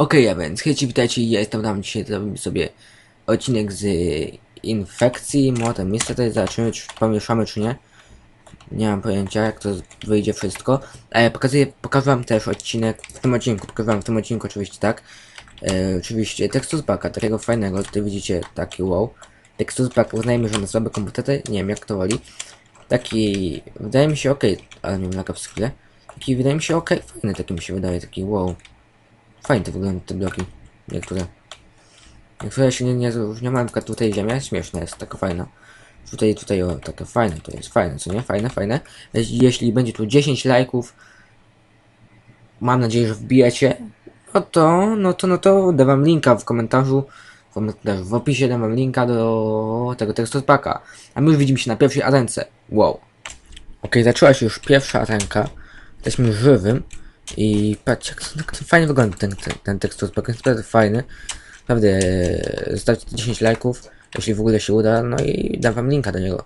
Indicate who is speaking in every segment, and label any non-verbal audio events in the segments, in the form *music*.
Speaker 1: Okej, a więc hejcie, witajcie, ja jestem tam dzisiaj zrobimy sobie odcinek z infekcji, młotem. Niestety zobaczymy, czy pomieszamy, czy nie. Nie mam pojęcia, jak to wyjdzie wszystko. Ale pokazuję, pokażę wam też odcinek, w tym odcinku, pokażę wam w tym odcinku oczywiście, tak. E, oczywiście tekstus baka, takiego fajnego, tutaj widzicie taki wow. Tekstus baka, uznajmy, że na słabe komputery, nie wiem jak to woli. Taki, wydaje mi się ok, ale miałem laka w chwilę. Taki, wydaje mi się ok, fajny taki mi się wydaje, taki wow. Fajnie to wygląda te bloki. Niektóre. Niektóre się nie, nie różnią, na przykład tutaj ziemia śmieszna jest, taka fajna. Tutaj, tutaj, o, takie fajne, to jest fajne, co nie? Fajne, fajne. Jeśli, będzie tu 10 lajków, mam nadzieję, że wbijecie, no to, no to, no to dam wam linka w komentarzu, w, komentarzu, w opisie dam wam linka do tego tekstu paka. A my już widzimy się na pierwszej arence. Wow. Okej, zaczęła się już pierwsza arenka. Jesteśmy żywym. I patrzcie, jak jak fajnie wygląda ten, ten, ten tekstur pack, jest naprawdę fajny. Naprawdę, e, zostawcie 10 lajków, jeśli w ogóle się uda, no i dam wam linka do niego.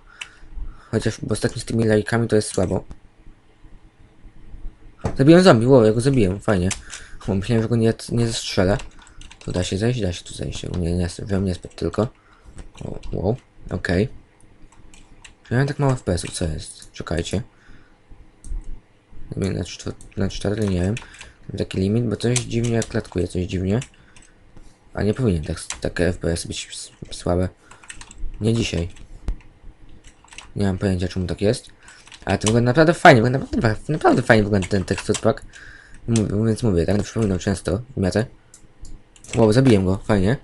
Speaker 1: Chociaż bo ostatnio z tymi lajkami to jest słabo. Zabiłem zombie, wow, ja go zabiłem, fajnie. Bo myślałem, że go nie, nie zestrzelę. Tu da się zejść, da się tu zejść, nie, nie, nie, nie spać tylko. O, wow, okej. Okay. Mam tak mało FPS-ów, co jest? Czekajcie. Na 4, na 4 nie wiem. Mam taki limit, bo coś dziwnie klatkuje, coś dziwnie. A nie powinien tak, takie FPS być słabe. Nie dzisiaj. Nie mam pojęcia czemu tak jest. Ale to wygląda naprawdę fajnie, wygląda naprawdę, naprawdę fajnie wygląda ten texture pack. Mówię, więc mówię, tak będę przypominał często w miarę. Wow, zabiłem go, fajnie.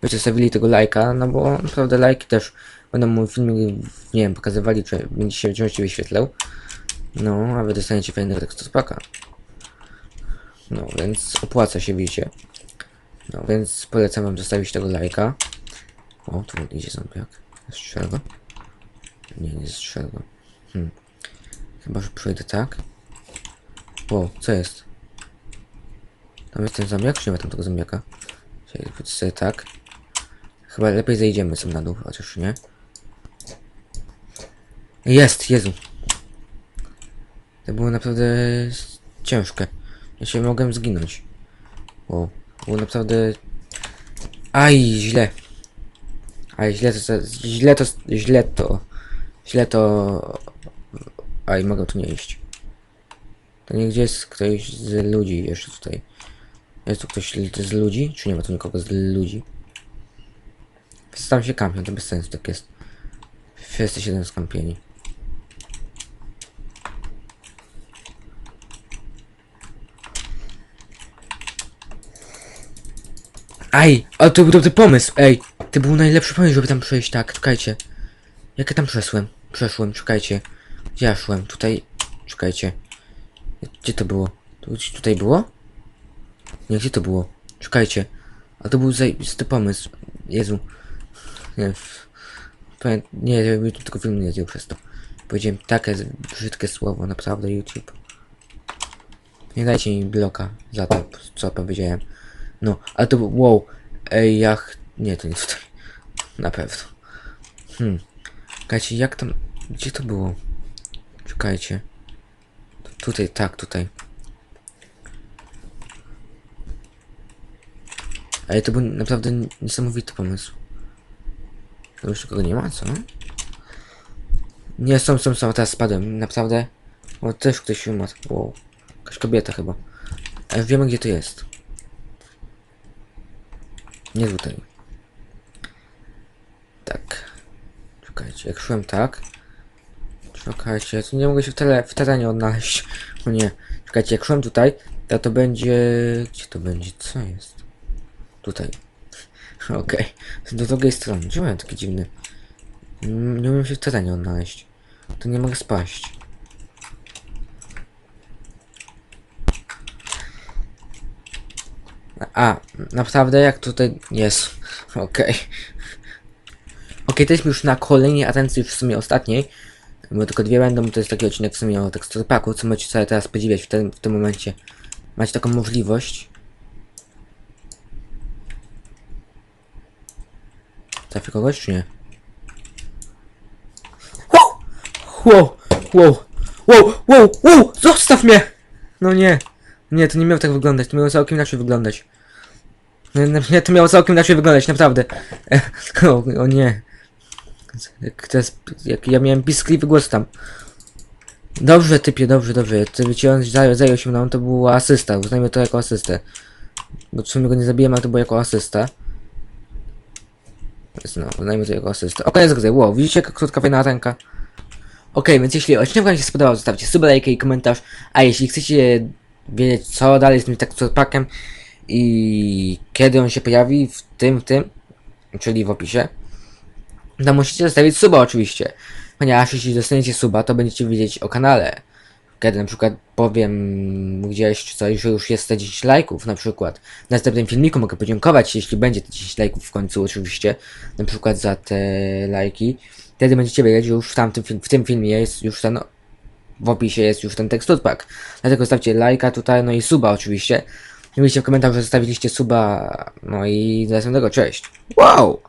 Speaker 1: Byście zostawili tego lajka, no bo naprawdę lajki też będą mój filmik, nie wiem, pokazywali, czy będzie się częściej wyświetlał. No, a wy dostaniecie fajnego tekstu paka. No, więc opłaca się, widzicie. No, więc polecam wam zostawić tego lajka. O, tu idzie zombiak. Strzel go. Nie, nie strzel go. Hmm. Chyba, że przejdę tak. O, co jest? Tam jest ten zombiak, czy nie ma tam tego zombiaka? Czyli sobie tak. Chyba lepiej zejdziemy sobie na dół, chociaż nie. Jest, Jezu. To było naprawdę ciężkie. Ja się mogłem zginąć. O, było naprawdę... Aj, źle. Aj, źle to, źle to, źle to, źle to... Aj, mogę tu nie iść. To nie gdzie jest ktoś z ludzi jeszcze tutaj. Jest tu ktoś z ludzi? Czy nie ma tu nikogo z ludzi? Tam się kampią, to bez sensu tak jest. Wszyscy siedzą skampieni. Aj, ale to był dobry pomysł, ej. To był najlepszy pomysł, żeby tam przejść, tak, czekajcie. Jak ja tam przeszłem? Przeszłem, czekajcie. Gdzie ja szłem? Tutaj, czekajcie. Gdzie to było? Tu, tutaj było? Nie, gdzie to było? Czekajcie. A to był zajebisty pomysł. Jezu. Nie, nie, bym tylko film nie zdjął przez to. Powiedziałem takie brzydkie słowo, naprawdę YouTube. Nie dajcie mi bloka za to, co powiedziałem. No, ale to wow, ej, ja ch... Nie, to nie tutaj. Na pewno. Hmm. Czekajcie, jak tam... Gdzie to było? Czekajcie. Tutaj, tak, tutaj. Ale to był naprawdę niesamowity pomysł. To już nikogo nie ma, co? Nie, są, są, są, teraz spadłem, naprawdę. O, też ktoś umarł, wow. Jakaś kobieta chyba. Ale wiemy gdzie to jest. Nie tutaj. Tak. Czekajcie, jak szłem tak. Czekajcie, tu nie mogę się w, tele, w terenie odnaleźć. O nie. Czekajcie, jak szłem tutaj, to to będzie... Gdzie to będzie? Co jest? Tutaj. *laughs* Okej. Do drugiej strony. Czemu ja taki dziwny? Mm, Nie umiem się w terenie odnaleźć. To nie mogę spaść. A, naprawdę jak tutaj jest. Okej. Okej, to jesteśmy już na kolejnej atencji, w sumie ostatniej. Bo tylko dwie będą, to jest taki odcinek w sumie o teksturze paku, co możecie sobie teraz podziwiać w tym, w tym momencie. Macie taką możliwość. Trafię kogoś, czy nie? Wow! Wow! Wow! Wow! Wow! Wow! Zostaw mnie! No nie! Nie, to nie miało tak wyglądać, to miało całkiem inaczej wyglądać. Mnie to miało całkiem inaczej wyglądać, naprawdę. *laughs* O, o nie. To jest, jak ja miałem piskliwy głos tam. Dobrze, typie, dobrze, dobrze. Ty wiecie, on zajął, zajął się mną, to był asysta. Uznajmy to jako asystę. Bo w sumie go nie zabiłem, ale to było jako asysta. Więc no, uznajmy to jako asystę. O, koniec gry. Wow, widzicie, jak krótka fajna ręka. Okej, więc jeśli odcinek wam się spodobał, zostawcie suba, lajkę i komentarz. A jeśli chcecie wiedzieć, co dalej z tym teksturopakiem i kiedy on się pojawi, w tym, w tym, czyli w opisie, to musicie zostawić suba oczywiście. Ponieważ jeśli dostaniecie suba, to będziecie wiedzieć o kanale. Kiedy na przykład powiem gdzieś coś, że już jest te 10 lajków na przykład. W następnym filmiku mogę podziękować, jeśli będzie te 10 lajków w końcu oczywiście, na przykład za te lajki. Wtedy będziecie wiedzieć, że już w tamtym w tym filmie jest już ten, w opisie jest już ten tekst pack. Dlatego stawcie lajka tutaj, no i suba oczywiście. Mówicie w komentarzu, że zostawiliście suba, no i do następnego, cześć. Wow!